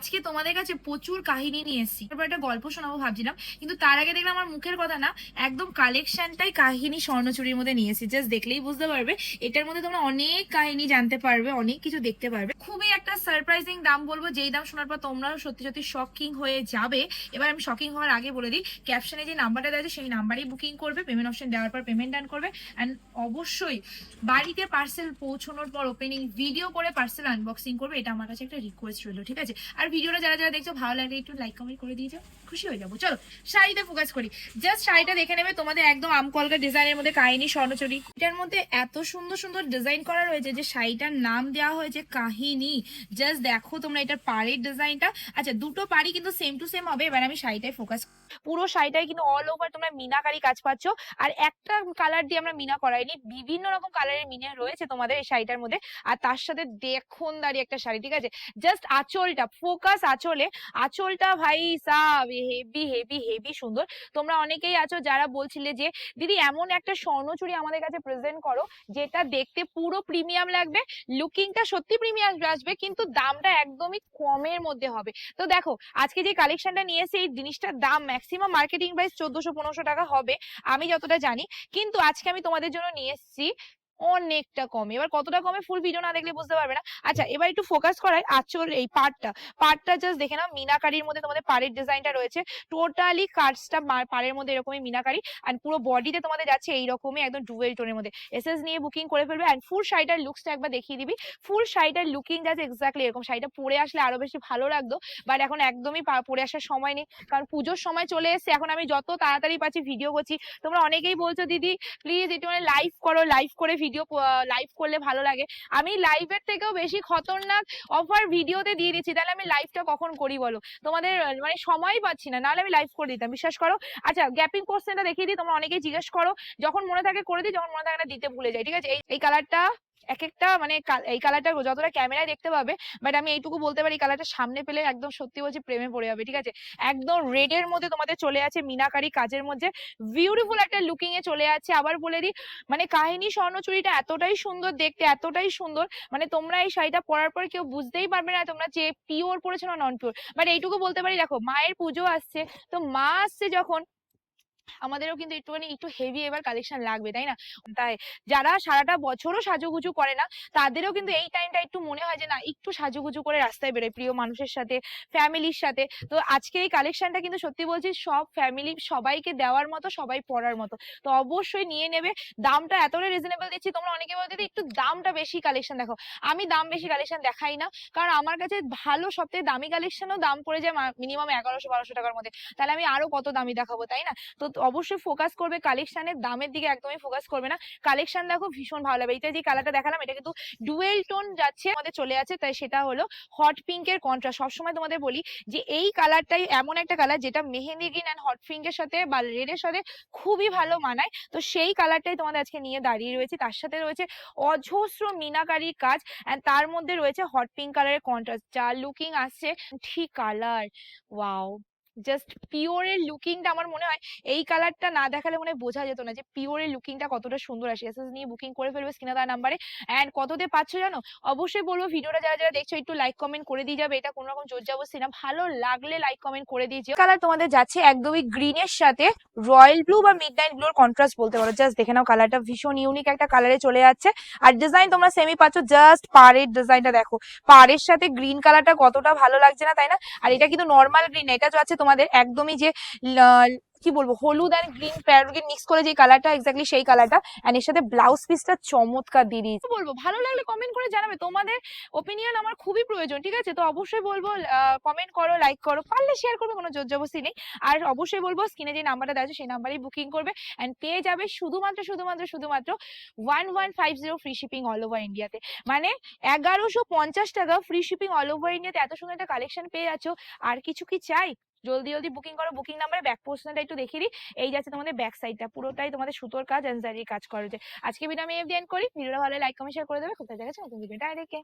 আজকে তোমাদের কাছে প্রচুর কাহিনী নিয়ে এসেছি। তারপর একটা গল্প শোনাবো ভাবছিলাম, কিন্তু তার আগে দেখলাম আমার মুখের কথা না, একদম কালেকশনটাই কাহিনী স্বর্ণচুরির মধ্যে নিয়ে এসেছি। জাস্ট দেখলেই বুঝতে পারবে, এটার মধ্যে তোমরা অনেক কাহিনী জানতে পারবে, অনেক কিছু দেখতে পারবে। খুবই একটা সারপ্রাইজিং দাম বলব, যেই দাম শোনার পর তোমরাও সত্যি সত্যি শকিং হয়ে যাবে। এবার আমি শকিং হওয়ার আগে বলে দিই ক্যাপশনে যে নাম্বারটা দেওয়া আছে, সেই নাম্বারেই বুকিং করবে পেমেন্ট অপশন দেওয়ার পর পেমেন্ট ডান করবে। অ্যান্ড অবশ্যই বাড়িতে পার্সেল পৌঁছানোর পর ওপেনিং ভিডিও করে পার্সেল আনবক্সিং করবে, এটা আমার কাছে একটা রিকোয়েস্ট রইল, ঠিক আছে? আর ভিডিওটা যারা যারা দেখছ, ভালো লাগলে একটু লাইক কমেন্ট করে দিয়ে খুশি হয়ে যাব। চলো, শাড়িতে ফোকাস করি। জাস্ট শাড়িটা দেখে নেবে, তোমাদের একদম আমকলকা ডিজাইনের মধ্যে কাহিনী, স্বর্ণচুরি। এটার মধ্যে এত সুন্দর সুন্দর ডিজাইন করা রয়েছে যে শাড়িটার নাম দেওয়া হয়েছে কাহিনী। জাস্ট দেখো তোমরা এটার পাড়ের ডিজাইনটা আচ্ছা দুটো পাড়ি কিন্তু সেম টু সেম হবে, এবার আমি শাড়িটাই ফোকাস পুরো শাড়িটাই কিন্তু অল ওভার তোমরা মিনাকারি কাজ পাচ্ছ। আর একটা কালার দিয়ে আমরা মিনা করাইনি, বিভিন্ন রকম কালারের মিনা রয়েছে তোমাদের এই শাড়িটার মধ্যে। আর তার সাথে দেখুন দাঁড়িয়ে একটা শাড়ি, ঠিক আছে? জাস্ট আঁচলটা ফোকাস আঁচলে, আঁচলটা ভাই সাব হেভি হেভি হেভি সুন্দর। তোমরা অনেকেই আছো যারা বলছিলে যে, দিদি, এমন একটা স্বর্ণচুরি আমাদের কাছে প্রেজেন্ট করো, যেটা দেখতে পুরো প্রিমিয়াম লাগবে লুকিংটা সত্যি প্রিমিয়াম আসবে, কিন্তু দামটা একদমই কমের মধ্যে হবে। তো দেখো, আজকে যে কালেকশনটা নিয়ে এসে এই জিনিসটার দাম ম্যাক্সিমাম মার্কেটিং প্রাইস চোদ্দশো পনেরোশো টাকা হবে, আমি যতটা জানি। কিন্তু আজকে আমি তোমাদের জন্য নিয়ে এসেছি অনেকটা কমে। এবার কতটা কমে ফুল ভিডিও না দেখলে বুঝতে পারবে না। আচ্ছা এবার একটু ফোকাস করাই আঁচল এই পার্টটা পার্টটা জাস্ট দেখে নাও, মিনাকারির মধ্যে তোমাদের পাড়ের ডিজাইনটা রয়েছে। টোটালি কার্ডসটা পাড়ের মধ্যে এরকমই মিনাকারি আর পুরো বডিতে তোমাদের যাচ্ছে এইরকমই একদম ডুয়েল টোনের মধ্যে। এসএস নিয়ে বুকিং করে ফেলবে অ্যান্ড ফুল শাড়িটার লুকসটা একবার দেখিয়ে দিবি। ফুল শাড়িটার লুকিং যাচ্ছে এক্স্যাক্টলি এরকম। শাড়িটা পরে আসলে আরও বেশি ভালো লাগতো বাট এখন একদমই পরে আসার সময় নেই। কারণ পুজোর সময় চলে এসেছে, এখন আমি যত তাড়াতাড়ি পাচ্ছি ভিডিও করছি। তোমরা অনেকেই বলছো, দিদি প্লিজ একটু মানে লাইভ করো লাইভ করে ভিডিও লাইভ করলে ভালো লাগে। আমি লাইভের থেকেও বেশি খতরনাক অফার ভিডিওতে দিয়ে দিচ্ছি। তাহলে আমি লাইভটা কখন করি বলো? তোমাদের মানে সময় পাচ্ছি না। নাহলে আমি লাইভ করে দিতাম, বিশ্বাস করো? আচ্ছা গ্যাপিং কোশ্চেনটা দেখিয়ে দিই, তোমরা অনেকেই জিজ্ঞেস করো। যখন মনে থাকে করে দিই, যখন মনে থাকে না, দিতে ভুলে যাই, ঠিক আছে? এই কালারটা এক একটা মানে এই কালারটা যতটা ক্যামেরায় দেখতে পাবে বাট আমি এইটুকু বলতে পারি কালারটা সামনে পেলে একদম সত্যি বলছি প্রেমে পড়ে যাবে, ঠিক আছে? একদম রেড এর মধ্যে তোমাদের চলে আছে মিনাকারি কাজের মধ্যে বিউটিফুল একটা লুকিং এ চলে আছে। আবার বলে দিই মানে কাহিনী স্বর্ণচুরিটা এতটাই সুন্দর দেখতে, এতটাই সুন্দর মানে তোমরা এই শাড়িটা পরার পর কেউ বুঝতেই পারবে না তোমরা যে পিওর পরেছো না নন পিওর বাট এইটুকু বলতে পারি, দেখো, মায়ের পুজো আসছে, তো মা আসছে যখন আমাদেরও কিন্তু একটুখানি, একটু হেভি এবার কালেকশন লাগবে, তাই না? তাই যারা সারাটা বছরও সাজুগুজু করে না, তাদেরও কিন্তু এই টাইমটা একটু মনে হয় যে, না, একটু সাজুগুজু করে রাস্তায় বেরোয়, প্রিয় মানুষের সাথে ফ্যামিলির সাথে। তো আজকে এই কালেকশনটা কিন্তু সত্যি বলছি, সব ফ্যামিলি সবাইকে দেওয়ার মতো, সবাই পরার মতো। তো অবশ্যই নিয়ে নেবে। দামটা এতটাই রিজনেবল দিচ্ছি, তোমরা অনেকে বলতে একটু দামটা বেশি কালেকশন দেখো। আমি দাম বেশি কালেকশন দেখাই না, কারণ আমার কাছে ভালো সবথেকে দামি কালেকশনও দাম পড়ে যায় মিনিমাম এগারোশো বারোশো টাকার মধ্যে। তাহলে আমি আরও কত দামি দেখাবো, তাই না? তো অবশ্যই ফোকাস করবে। কালেকশনের দামের দিকে একদমই ফোকাস করবে না। কালেকশন দেখো ভীষণ ভালো লাগবে। এটা যে কালারটা দেখালাম, এটা কিন্তু ডুয়েল টোন যাচ্ছে, আমাদের চলে আছে তাই সেটা হলো হট পিঙ্কের কন্ট্রাস্ট সবসময় তোমাদের বলি যে এই কালারটাই এমন একটা কালার যেটা মেহেন্দি গ্রিন অ্যান্ড হট পিঙ্কের সাথে বা রেডের সাথে খুবই ভালো মানায়। তো সেই কালারটাই তোমাদের আজকে নিয়ে দাঁড়িয়ে রয়েছে। তার সাথে রয়েছে অজস্র মিনাকারির কাজ অ্যান্ড তার মধ্যে রয়েছে হট পিঙ্ক কালারের কন্ট্রাস্ট যা লুকিং আসছে ঠিক কালার ওয়াও জাস্ট পিওরের লুকিংটা আমার মনে হয় এই কালারটা না দেখালে মনে বোঝা যেত না যে পিওরের লুকিংটা কতটা সুন্দর আসে। এসএস নিয়ে বুকিং করে ফেলবে স্ক্রিনে দেওয়া নাম্বারে অ্যান্ড কততে পাচ্ছ জানো? অবশ্যই বলব ভিডিওটা যারা যারা দেখছ একটু লাইক কমেন্ট করে দিয়ে যাবে। এটা কোনো রকম জোর জবরদস্তি না ভালো লাগলে লাইক কমেন্ট করে দিয়ে কালার তোমাদের যাচ্ছে একদমই গ্রিনের সাথে রয়্যাল ব্লু বা মিড নাইট ব্লুর কন্ট্রাস্ট বলতে পারো। জাস্ট দেখে নাও কালারটা ভীষণ ইউনিক একটা কালারে চলে যাচ্ছে। আর ডিজাইন তোমরা সেমি পাচ্ছ। জাস্ট পাড়ের ডিজাইনটা দেখো। পাড়ের সাথে গ্রিন কালারটা কতটা ভালো লাগছে না, তাই না? আর এটা কিন্তু নর্মাল গ্রিন এটা যাচ্ছে তোমাদের একদমই যে কি বলব, হলুদ আর গ্রিন প্যারোট মিক্স করে যে কালারটা এক্স্যাক্টলি সেই কালারটা এন্ড এর সাথে ব্লাউজ পিসটা চমৎকার দিয়েছে। বলব, ভালো লাগলে কমেন্ট করে জানাবে। তোমাদের ওপিনিয়ন আমার খুবই প্রয়োজন, ঠিক আছে? তো অবশ্যই বলব কমেন্ট করো লাইক করো, পারলে শেয়ার করবে, কোনো জোর জবরদস্তি নেই। আর অবশ্যই বলব স্ক্রিনে যে নাম্বারটা দেওয়া আছে, সেই নাম্বারেই বুকিং করবে অ্যান্ড পেয়ে যাবে শুধুমাত্র শুধুমাত্র শুধুমাত্র one one five zero free shipping all over ইন্ডিয়াতে মানে এগারোশো পঞ্চাশ টাকা ফ্রি শিপিং অল ওভার ইন্ডিয়াতে এত সুন্দর একটা কালেকশন পেয়ে যাচ্ছ। আর কিছু কি চাই? জলদি জলদি বুকিং করো। বুকিং নাম্বারে ব্যাক পোর্শনটা একটু দেখিয়ে দিই। এই যাচ্ছে তোমাদের ব্যাক সাইডটা পুরোটাই তোমাদের সুতোর কাজ অ্যান্ড কাজ করা হয়েছে আজকে ভিডিও আমি এফ করি। ভিডিওটা ভালো লাইক কমেন্ট শেয়ার করে দেবে। কোথায় দেখাচ্ছে নতুন ভিডিওটা দেখে